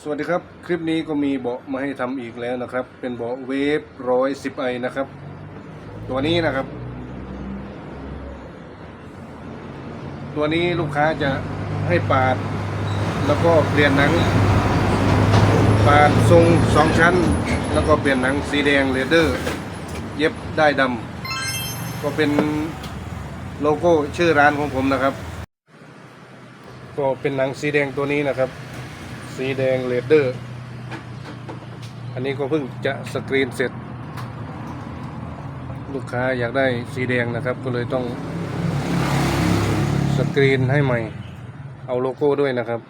สวัสดีครับ คลิปนี้ก็มีเบาะมาให้ทำอีกแล้วนะครับ เป็นเบาะเวฟร้อยสิบไอนะครับ ตัวนี้นะครับ ตัวนี้ลูกค้าจะให้ปาด แล้วก็เปลี่ยนหนัง ปาดทรงสองชั้น แล้วก็เปลี่ยนหนังสีแดงเลเดอร์ เย็บได้ดำก็เป็นโลโก้ชื่อร้านของผมนะครับ ก็เป็นหนังสีแดงตัวนี้นะครับ สีแดงเลเดอร์ อันนี้ก็เพิ่งจะสกรีนเสร็จ ลูกค้าอยากได้สีแดงนะครับ ก็เลยต้องสกรีนให้ใหม่ เอาโลโก้ด้วยนะครับ